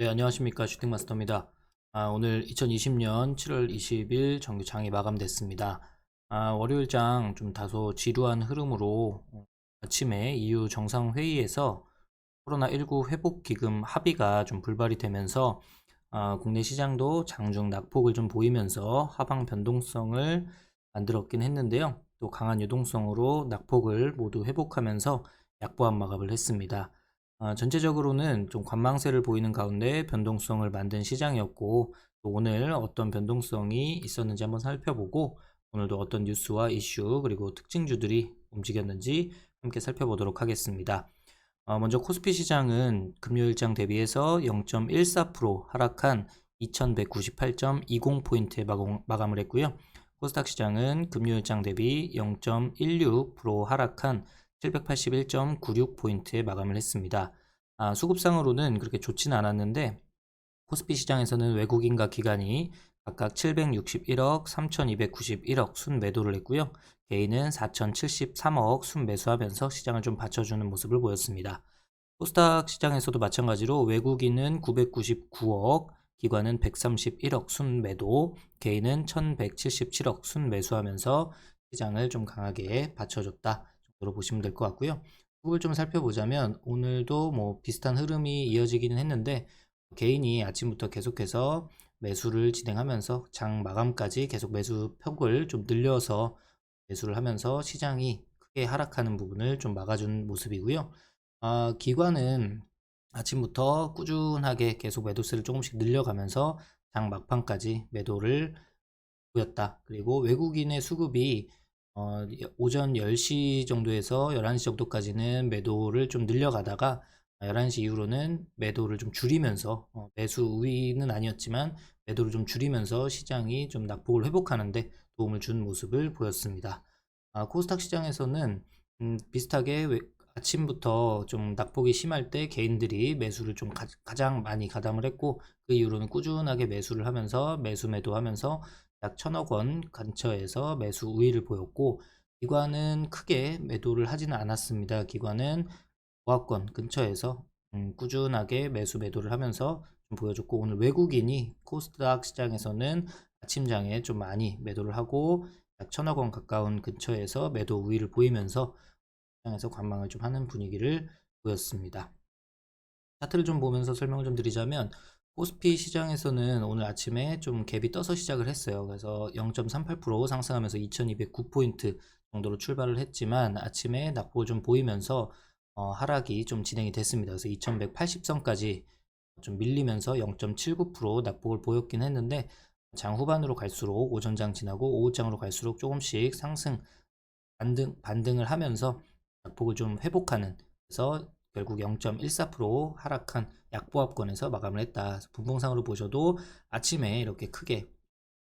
네, 안녕하십니까. 슈팅마스터입니다. 아, 오늘 2020년 7월 20일 정규 장이 마감됐습니다. 아, 월요일장 좀 다소 지루한 흐름으로 어, 아침에 EU 정상회의에서 코로나19 회복기금 합의가 좀 불발이 되면서 아, 국내 시장도 장중 낙폭을 좀 보이면서 하방 변동성을 만들었긴 했는데요. 또 강한 유동성으로 낙폭을 모두 회복하면서 약보합 마감을 했습니다. 아, 전체적으로는 좀 관망세를 보이는 가운데 변동성을 만든 시장이었고 또 오늘 어떤 변동성이 있었는지 한번 살펴보고 오늘도 어떤 뉴스와 이슈 그리고 특징주들이 움직였는지 함께 살펴보도록 하겠습니다. 어, 먼저 코스피 시장은 금요일장 대비해서 0.14% 하락한 2198.20포인트에 마감을 했고요. 코스닥 시장은 금요일장 대비 0.16% 하락한 781.96포인트에 마감을 했습니다. 아, 수급상으로는 그렇게 좋지는 않았는데 코스피 시장에서는 외국인과 기관이 각각 761억, 3291억 순매도를 했고요. 개인은 4073억 순매수하면서 시장을 좀 받쳐주는 모습을 보였습니다. 코스닥 시장에서도 마찬가지로 외국인은 999억, 기관은 131억 순매도, 개인은 1177억 순매수하면서 시장을 좀 강하게 받쳐줬다 정도로 보시면 될 것 같고요. 후을 좀 살펴보자면 오늘도 뭐 비슷한 흐름이 이어지기는 했는데 개인이 아침부터 계속해서 매수를 진행하면서 장 마감까지 계속 매수 폭을 좀 늘려서 매수를 하면서 시장이 크게 하락하는 부분을 좀 막아준 모습이고요. 아, 기관은 아침부터 꾸준하게 계속 매도세를 조금씩 늘려가면서 장 막판까지 매도를 보였다. 그리고 외국인의 수급이 어, 오전 10시 정도에서 11시 정도까지는 매도를 좀 늘려가다가 11시 이후로는 매도를 좀 줄이면서 어, 매수 우위는 아니었지만 매도를 좀 줄이면서 시장이 좀 낙폭을 회복하는데 도움을 준 모습을 보였습니다. 아, 코스닥 시장에서는 음, 비슷하게 왜, 아침부터 좀 낙폭이 심할 때 개인들이 매수를 좀 가, 장 많이 가담을 했고 그 이후로는 꾸준하게 매수를 하면서 매수 매도하면서 약 천억 원 근처에서 매수 우위를 보였고 기관은 크게 매도를 하지는 않았습니다. 기관은 보합권 근처에서 음, 꾸준하게 매수 매도를 하면서 좀 보여줬고 오늘 외국인이 코스닥 시장에서는 아침장에 좀 많이 매도를 하고 약 천억 원 가까운 근처에서 매도 우위를 보이면서 시장에서 관망을 좀 하는 분위기를 보였습니다. 차트를 좀 보면서 설명을 좀 드리자면 코스피 시장에서는 오늘 아침에 좀 갭이 떠서 시작을 했어요. 그래서 0.38% 상승하면서 2209포인트 정도로 출발을 했지만 아침에 낙폭을 좀 보이면서 어, 하락이 좀 진행이 됐습니다. 그래서 2180선까지 좀 밀리면서 0.79% 낙폭을 보였긴 했는데 장 후반으로 갈수록 오전장 지나고 오후장으로 갈수록 조금씩 상승 반등 반등을 하면서 낙폭을 좀 회복하는 그래서 결국 0.14% 하락한 약보합권에서 마감을 했다. 분봉상으로 보셔도 아침에 이렇게 크게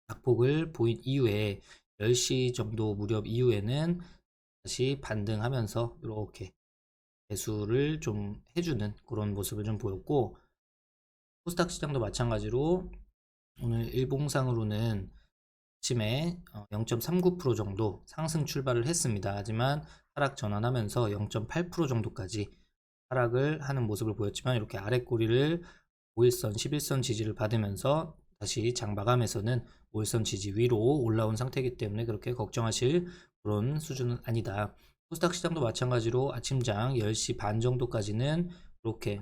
낙폭을 보인 이후에 10시 정도 무렵 이후에는 다시 반등하면서 이렇게 매수를 좀 해주는 그런 모습을 좀 보였고 코스닥 시장도 마찬가지로 오늘 일봉상으로는 아침에 0.39% 어, 정도 상승 출발을 했습니다. 하지만 하락 전환하면서 0.8% 정도까지 하락을 하는 모습을 보였지만 이렇게 아래 꼬리를 5일선, 11선 지지를 받으면서 다시 장 마감에서는 5일선 지지 위로 올라온 상태이기 때문에 그렇게 걱정하실 그런 수준은 아니다. 코스닥 시장도 마찬가지로 아침장 10시 반 정도까지는 이렇게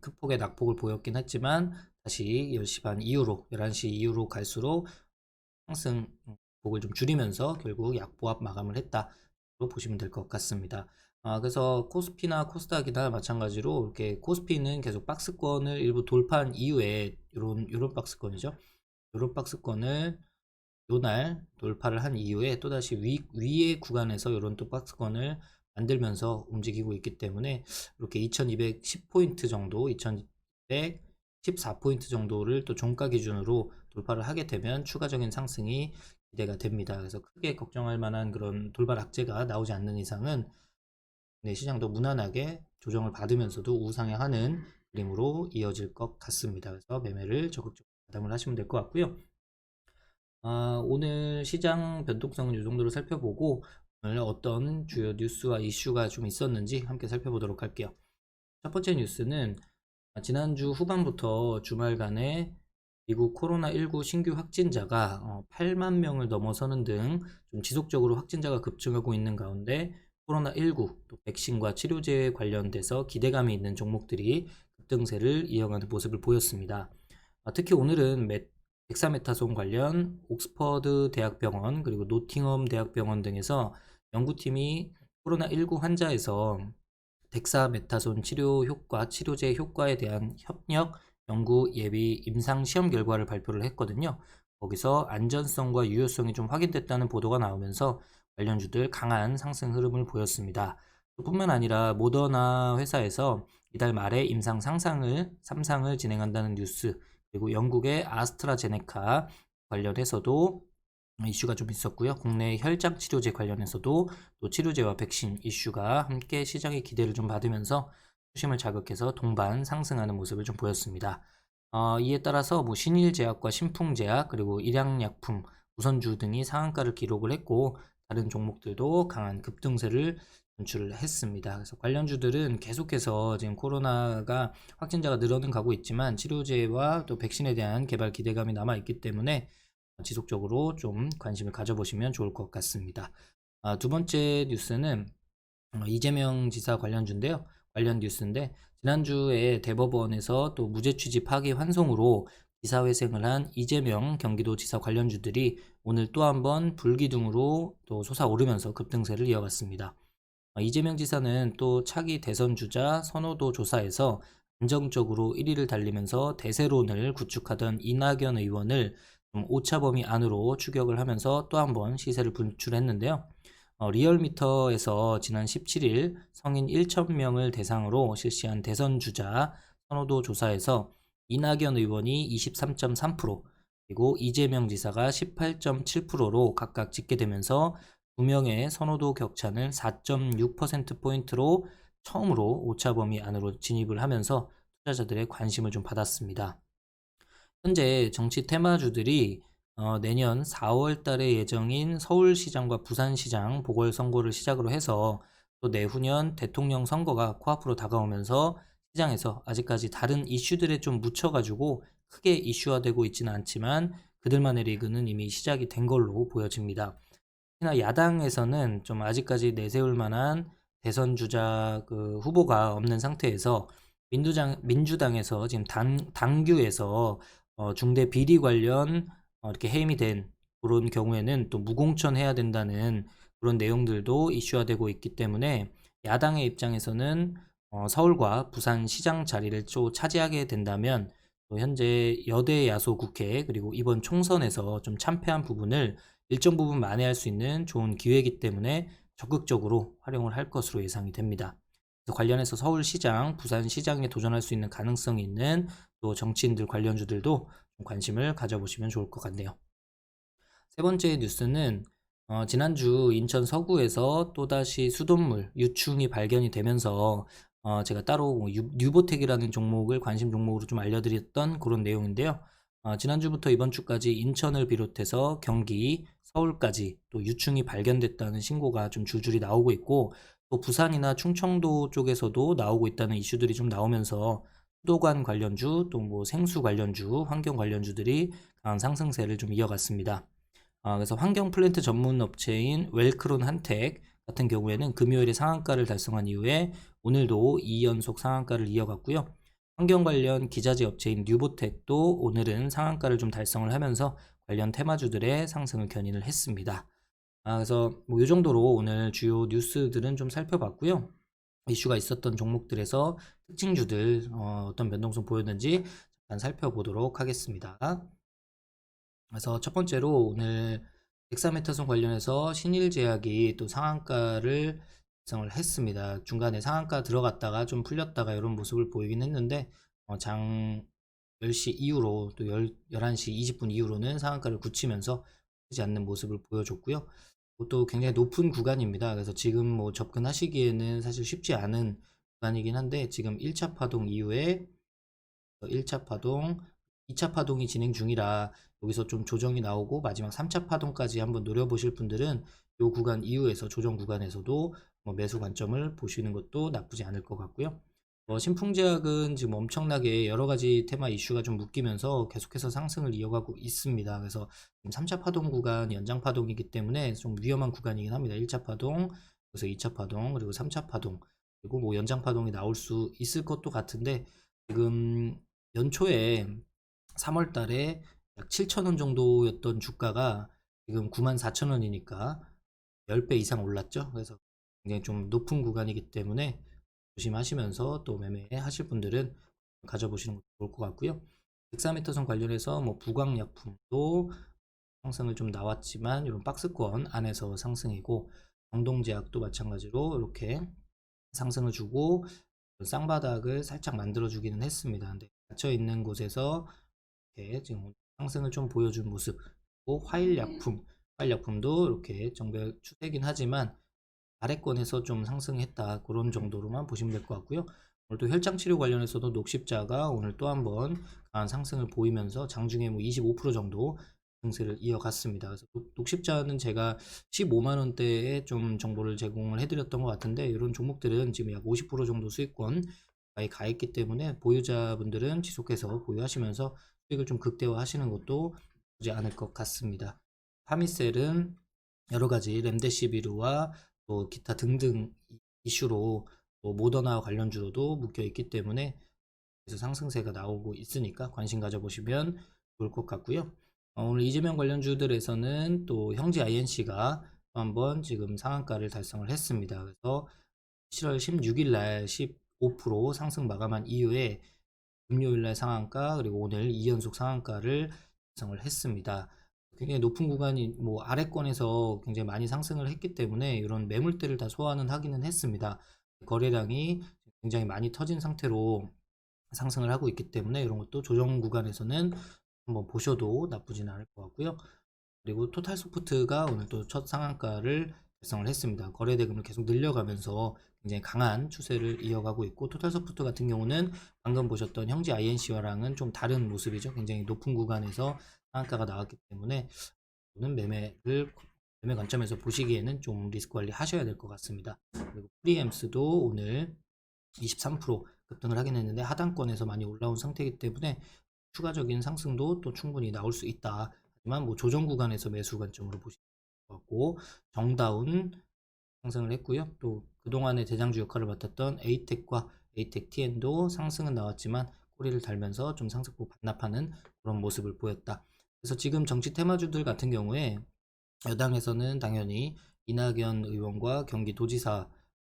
큰 폭의 낙폭을 보였긴 했지만 다시 10시 반 이후로 11시 이후로 갈수록 상승 폭을 좀 줄이면서 결국 약보합 마감을 했다. 보시면 될 것 같습니다. 아, 그래서 코스피나 코스닥이나 마찬가지로 이렇게 코스피는 계속 박스권을 일부 돌파한 이후에 이런 이런 박스권이죠. 이런 박스권을 요날 돌파를 한 이후에 또다시 위, 위의 구간에서 이런 또 박스권을 만들면서 움직이고 있기 때문에 이렇게 2210포인트 정도, 2214포인트 정도를 또 종가 기준으로 돌파를 하게 되면 추가적인 상승이 기대가 됩니다. 그래서 크게 걱정할 만한 그런 돌발 악재가 나오지 않는 이상은 네, 시장도 무난하게 조정을 받으면서도 우상향하는 그림으로 이어질 것 같습니다. 그래서 매매를 적극적으로 가담을 하시면 될 것 같고요. 아, 오늘 시장 변동성은 이 정도로 살펴보고 오늘 어떤 주요 뉴스와 이슈가 좀 있었는지 함께 살펴보도록 할게요. 첫 번째 뉴스는 아, 지난주 후반부터 주말간에 미국 코로나19 신규 확진자가 어, 8만 명을 넘어서는 등 좀 지속적으로 확진자가 급증하고 있는 가운데 코로나19 또 백신과 치료제에 관련돼서 기대감이 있는 종목들이 급등세를 이어가는 모습을 보였습니다. 아, 특히 오늘은 메- 덱사메타손 관련 옥스퍼드 대학병원 그리고 노팅엄 대학병원 등에서 연구팀이 코로나19 환자에서 덱사메타손 치료 효과, 치료제 효과에 대한 협력, 연구, 예비, 임상 시험 결과를 발표를 했거든요. 거기서 안전성과 유효성이 좀 확인됐다는 보도가 나오면서 관련주들 강한 상승 흐름을 보였습니다. 뿐만 아니라 모더나 회사에서 이달 말에 임상 상상을, 3상을 진행한다는 뉴스, 그리고 영국의 아스트라제네카 관련해서도 이슈가 좀 있었고요. 국내 혈장 치료제 관련해서도 또 치료제와 백신 이슈가 함께 시장의 기대를 좀 받으면서 수심을 자극해서 동반 상승하는 모습을 좀 보였습니다. 어, 이에 따라서 뭐 신일제약과 신풍제약 그리고 일양약품, 우선주 등이 상한가를 기록을 했고 다른 종목들도 강한 급등세를 연출을 했습니다. 그래서 관련주들은 계속해서 지금 코로나가 확진자가 늘어는 가고 있지만 치료제와 또 백신에 대한 개발 기대감이 남아 있기 때문에 지속적으로 좀 관심을 가져보시면 좋을 것 같습니다. 아, 두 번째 뉴스는 어, 이재명 지사 관련주인데요. 관련 뉴스인데 지난주에 대법원에서 또 무죄 취지 파기 환송으로 기사회생을 한 이재명 경기도지사 관련주들이 오늘 또 한번 불기둥으로 또 솟아오르면서 급등세를 이어갔습니다. 어, 이재명 지사는 또 차기 대선 주자 선호도 조사에서 안정적으로 1위를 달리면서 대세론을 구축하던 이낙연 의원을 좀 오차범위 안으로 추격을 하면서 또 한번 시세를 분출했는데요. 어, 리얼미터에서 지난 17일 성인 1,000명을 대상으로 실시한 대선 주자 선호도 조사에서 이낙연 의원이 23.3% 그리고 이재명 지사가 18.7%로 각각 찍게 되면서 두 명의 선호도 격차는 4.6%포인트로 처음으로 오차 범위 안으로 진입을 하면서 투자자들의 관심을 좀 받았습니다. 현재 정치 테마주들이 어, 내년 4월 달에 예정인 서울시장과 부산시장 보궐선거를 시작으로 해서 또 내후년 대통령 선거가 코앞으로 다가오면서 시장에서 아직까지 다른 이슈들에 좀 묻혀가지고 크게 이슈화되고 있지는 않지만 그들만의 리그는 이미 시작이 된 걸로 보여집니다. 특히나 야당에서는 좀 아직까지 내세울 만한 대선 주자 그 후보가 없는 상태에서 민주당, 민주당에서 지금 당, 당규에서 어, 중대 비리 관련 어, 이렇게 해임이 된 그런 경우에는 또 무공천해야 된다는 그런 내용들도 이슈화되고 있기 때문에 야당의 입장에서는 어, 서울과 부산 시장 자리를 또 차지하게 된다면 또 현재 여대 야소 국회 그리고 이번 총선에서 좀 참패한 부분을 일정 부분 만회할 수 있는 좋은 기회이기 때문에 적극적으로 활용을 할 것으로 예상이 됩니다. 관련해서 서울시장, 부산시장에 도전할 수 있는 가능성이 있는 또 정치인들 관련주들도 좀 관심을 가져보시면 좋을 것 같네요. 세 번째 뉴스는 어, 지난주 인천 서구에서 또다시 수돗물 유충이 발견이 되면서 어, 제가 따로 뭐 유, 뉴보텍이라는 종목을 관심 종목으로 좀 알려드렸던 그런 내용인데요. 어, 지난주부터 이번 주까지 인천을 비롯해서 경기, 서울까지 또 유충이 발견됐다는 신고가 좀 줄줄이 나오고 있고 또 부산이나 충청도 쪽에서도 나오고 있다는 이슈들이 좀 나오면서 수도관 관련주 또 뭐 생수 관련주, 환경 관련주들이 강한 상승세를 좀 이어갔습니다. 아, 그래서 환경 플랜트 전문 업체인 웰크론 한텍 같은 경우에는 금요일에 상한가를 달성한 이후에 오늘도 2연속 상한가를 이어갔고요. 환경 관련 기자재 업체인 뉴보텍도 오늘은 상한가를 좀 달성을 하면서 관련 테마주들의 상승을 견인을 했습니다. 아, 그래서 뭐 이 정도로 오늘 주요 뉴스들은 좀 살펴봤고요. 이슈가 있었던 종목들에서 특징주들 어, 떤 변동성 보였는지 잠깐 살펴보도록 하겠습니다. 그래서 첫 번째로 오늘 엑사메타손 관련해서 신일제약이 또 상한가를 달성을 했습니다. 중간에 상한가 들어갔다가 좀 풀렸다가 이런 모습을 보이긴 했는데 어, 장 10시 이후로 또 10, 11시 20분 이후로는 상한가를 굳히면서 하지 않는 모습을 보여줬고요. 또 굉장히 높은 구간입니다. 그래서 지금 뭐 접근하시기에는 사실 쉽지 않은 구간이긴 한데 지금 1차 파동 이후에 1차 파동, 2차 파동이 진행 중이라 여기서 좀 조정이 나오고 마지막 3차 파동까지 한번 노려보실 분들은 이 구간 이후에서 조정 구간에서도 뭐 매수 관점을 보시는 것도 나쁘지 않을 것 같고요. 어, 신풍제약은 지금 엄청나게 여러 가지 테마 이슈가 좀 묶이면서 계속해서 상승을 이어가고 있습니다. 그래서 지금 3차 파동 구간 연장 파동이기 때문에 좀 위험한 구간이긴 합니다. 1차 파동, 그래서 2차 파동, 그리고 3차 파동, 그리고 뭐 연장 파동이 나올 수 있을 것도 같은데 지금 연초에 3월 달에 약 7,000원 정도였던 주가가 지금 94,000원이니까 10배 이상 올랐죠. 그래서 굉장히 좀 높은 구간이기 때문에 조심하시면서 또 매매하실 분들은 가져보시는 것도 좋을 것 같고요. 104m선 관련해서 뭐 부광약품도 상승을 좀 나왔지만 이런 박스권 안에서 상승이고 정동제약도 마찬가지로 이렇게 상승을 주고 쌍바닥을 살짝 만들어 주기는 했습니다. 근데 갇혀 있는 곳에서 이렇게 지금 상승을 좀 보여준 모습 그리고 화일약품 화일약품도 이렇게 정별 추세긴 하지만 아래권에서 좀 상승했다 그런 정도로만 보시면 될 것 같고요. 오늘 또 혈장 치료 관련해서도 녹십자가 오늘 또 한번 강한 상승을 보이면서 장중에 뭐 25% 정도 증세를 이어갔습니다. 그래서 녹- 녹십자는 제가 15만 원대에 좀 정보를 제공을 해드렸던 것 같은데 이런 종목들은 지금 약 50% 정도 수익권 가에 가 있기 때문에 보유자분들은 지속해서 보유하시면서 수익을 좀 극대화하시는 것도 나쁘지 않을 것 같습니다. 파미셀은 여러 가지 렘데시비르와 또 기타 등등 이슈로 또 모더나 관련주로도 묶여 있기 때문에 그래서 상승세가 나오고 있으니까 관심 가져보시면 좋을 것 같고요. 어, 오늘 이재명 관련주들에서는 또 형제 INC가 한번 지금 상한가를 달성을 했습니다. 그래서 7월 16일 날 15% 상승 마감한 이후에 금요일 날 상한가 그리고 오늘 2연속 상한가를 달성을 했습니다. 굉장히 높은 구간이 뭐 아래권에서 굉장히 많이 상승을 했기 때문에 이런 매물대를 다 소화는 하기는 했습니다. 거래량이 굉장히 많이 터진 상태로 상승을 하고 있기 때문에 이런 것도 조정 구간에서는 한번 보셔도 나쁘진 않을 것 같고요. 그리고 토탈 소프트가 오늘 또 첫 상한가를 달성을 했습니다. 거래 대금을 계속 늘려가면서 굉장히 강한 추세를 이어가고 있고 토탈 소프트 같은 경우는 방금 보셨던 형제 INC와랑은 좀 다른 모습이죠. 굉장히 높은 구간에서 상한가가 나왔기 때문에 저는 매매를 매매 관점에서 보시기에는 좀 리스크 관리 하셔야 될 것 같습니다. 그리고 프리엠스도 오늘 23% 급등을 하긴 했는데 하단권에서 많이 올라온 상태이기 때문에 추가적인 상승도 또 충분히 나올 수 있다. 하지만 뭐 조정 구간에서 매수 관점으로 보시면 될것 같고 정다운 상승을 했고요. 또 그동안의 대장주 역할을 맡았던 에이텍과 에이텍 TN도 상승은 나왔지만 꼬리를 달면서 좀 상승폭 반납하는 그런 모습을 보였다. 그래서 지금 정치 테마주들 같은 경우에 여당에서는 당연히 이낙연 의원과 경기도지사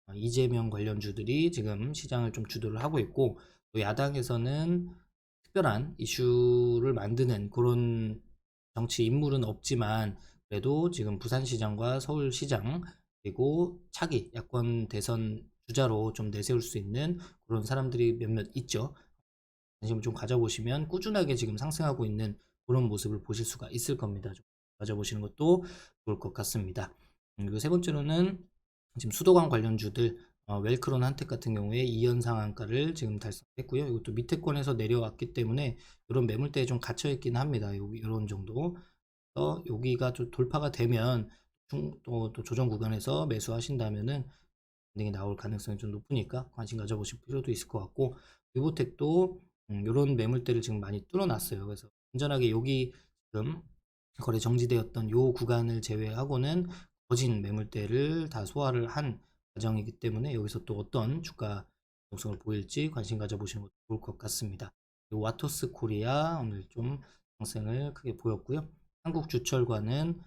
어, 이재명 관련주들이 지금 시장을 좀 주도를 하고 있고 또 야당에서는 특별한 이슈를 만드는 그런 정치 인물은 없지만 그래도 지금 부산시장과 서울시장 그리고 차기 야권 대선 주자로 좀 내세울 수 있는 그런 사람들이 몇몇 있죠. 관심을 좀 가져보시면 꾸준하게 지금 상승하고 있는 그런 모습을 보실 수가 있을 겁니다. 좀 가져보시는 것도 좋을 것 같습니다. 음, 그리고 세 번째로는 지금 수도관 관련주들 어, 웰크론 한택 같은 경우에 2연 상 한가를 지금 달성했고요. 이것도 밑에 권에서 내려왔기 때문에 이런 매물대에 좀 갇혀 있긴 합니다. 여기 이런 정도. 여기가 좀 돌파가 되면 중, 또, 또 조정 구간에서 매수하신다면은 이 나올 가능성이 좀 높으니까 관심 가져보실 필요도 있을 것 같고 유보텍도 음, 이런 매물대를 지금 많이 뚫어놨어요. 그래서 안전하게 여기 지금 거래 정지되었던 요 구간을 제외하고는 거진 매물대를 다 소화를 한 과정이기 때문에 여기서 또 어떤 주가 동성을 보일지 관심 가져보시는 것도 좋을 것 같습니다. 와토스 코리아 오늘 좀 상승을 크게 보였고요. 한국 주철과는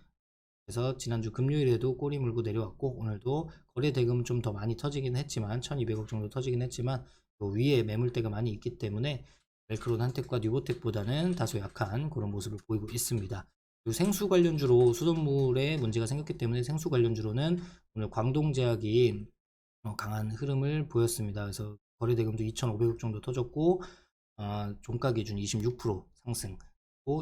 그래서 지난주 금요일에도 꼬리 물고 내려왔고 오늘도 거래 대금 좀 더 많이 터지긴 했지만 1200억 정도 터지긴 했지만 그 위에 매물대가 많이 있기 때문에 멜크론 한텍과 뉴보텍보다는 다소 약한 그런 모습을 보이고 있습니다. 생수 관련주로 수돗물에 문제가 생겼기 때문에 생수 관련주로는 오늘 광동제약이 어, 강한 흐름을 보였습니다. 그래서 거래 대금도 2,500억 정도 터졌고 아, 종가 기준 26% 상승.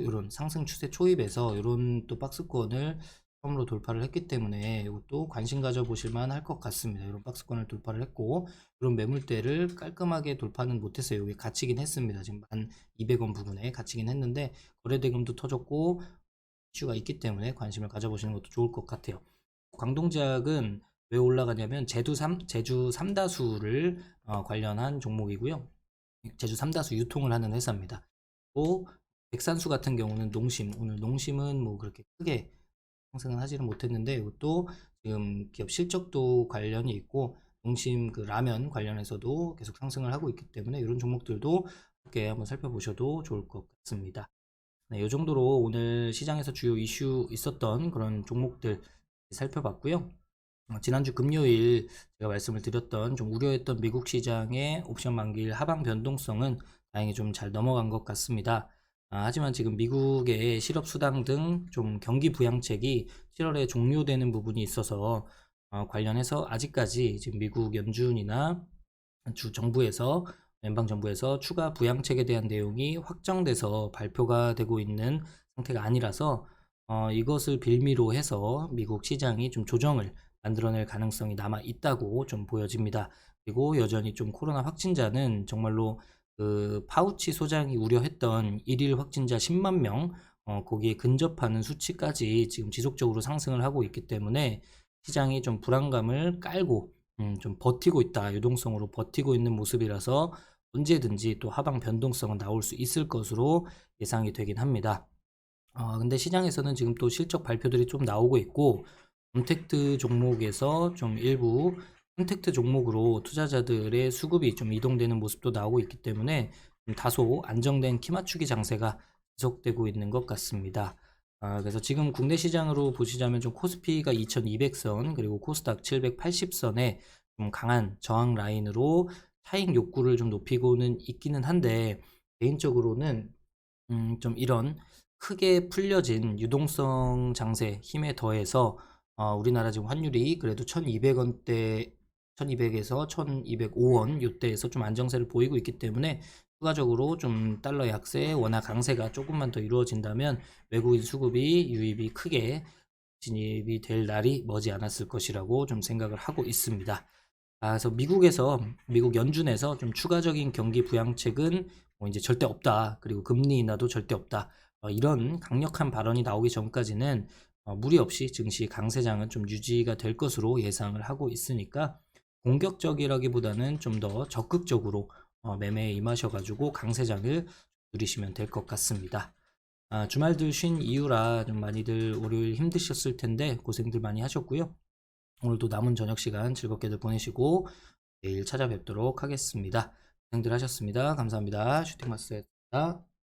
이런 상승 추세 초입에서 이런 또 박스권을 처음으로 돌파를 했기 때문에 이것도 관심 가져보실 만 할 것 같습니다. 이런 박스권을 돌파를 했고 이런 매물대를 깔끔하게 돌파는 못했어요. 여기 갇히긴 했습니다. 지금 한 200원 부분에 갇히긴 했는데 거래대금도 터졌고 이슈가 있기 때문에 관심을 가져보시는 것도 좋을 것 같아요. 광동제약은 왜 올라가냐면 제주 3 제주 삼다수를 어, 관련한 종목이고요. 제주 삼다수 유통을 하는 회사입니다. 또 백산수 같은 경우는 농심 오늘 농심은 뭐 그렇게 크게 상승은 하지는 못했는데 이것도 지금 기업 실적도 관련이 있고 농심 그 라면 관련해서도 계속 상승을 하고 있기 때문에 이런 종목들도 함께 한번 살펴보셔도 좋을 것 같습니다. 네, 이 정도로 오늘 시장에서 주요 이슈 있었던 그런 종목들 살펴봤고요. 어, 지난주 금요일 제가 말씀을 드렸던 좀 우려했던 미국 시장의 옵션 만기일 하방 변동성은 다행히 좀 잘 넘어간 것 같습니다. 아, 하지만 지금 미국의 실업 수당 등 좀 경기 부양책이 7월에 종료되는 부분이 있어서 어, 관련해서 아직까지 지금 미국 연준이나 주 정부에서 연방 정부에서 추가 부양책에 대한 내용이 확정돼서 발표가 되고 있는 상태가 아니라서 어, 이것을 빌미로 해서 미국 시장이 좀 조정을 만들어낼 가능성이 남아 있다고 좀 보여집니다. 그리고 여전히 좀 코로나 확진자는 정말로 그 파우치 소장이 우려했던 일일 확진자 10만 명, 어, 거기에 근접하는 수치까지 지금 지속적으로 상승을 하고 있기 때문에 시장이 좀 불안감을 깔고 음, 좀 버티고 있다. 유동성으로 버티고 있는 모습이라서 언제든지 또 하방 변동성은 나올 수 있을 것으로 예상이 되긴 합니다. 어, 근데 시장에서는 지금 또 실적 발표들이 좀 나오고 있고, 콘택트 종목에서 좀 일부 콘택트 종목으로 투자자들의 수급이 좀 이동되는 모습도 나오고 있기 때문에 좀 다소 안정된 키 맞추기 장세가 지속되고 있는 것 같습니다. 아, 그래서 지금 국내 시장으로 보시자면 좀 코스피가 2200선 그리고 코스닥 780선에 좀 강한 저항 라인으로 차익 욕구를 좀 높이고는 있기는 한데 개인적으로는 음, 좀 이런 크게 풀려진 유동성 장세 힘에 더해서 어, 우리나라 지금 환율이 그래도 1200원대 1200에서 1205원 이때에서 좀 안정세를 보이고 있기 때문에 추가적으로 좀 달러 약세, 원화 강세가 조금만 더 이루어진다면 외국인 수급이 유입이 크게 진입이 될 날이 머지 않았을 것이라고 좀 생각을 하고 있습니다. 아, 그래서 미국에서 미국 연준에서 좀 추가적인 경기 부양책은 뭐 이제 절대 없다. 그리고 금리 인하도 절대 없다. 어, 이런 강력한 발언이 나오기 전까지는 어, 무리 없이 증시 강세장은 좀 유지가 될 것으로 예상을 하고 있으니까 공격적이라기보다는 좀 더 적극적으로 어, 매매에 임하셔가지고 강세장을 누리시면 될 것 같습니다. 아, 주말들 쉰 이유라 좀 많이들 월요일 힘드셨을 텐데 고생들 많이 하셨고요. 오늘도 남은 저녁 시간 즐겁게들 보내시고 내일 찾아뵙도록 하겠습니다. 고생들 하셨습니다. 감사합니다. 슈팅마스였습니다.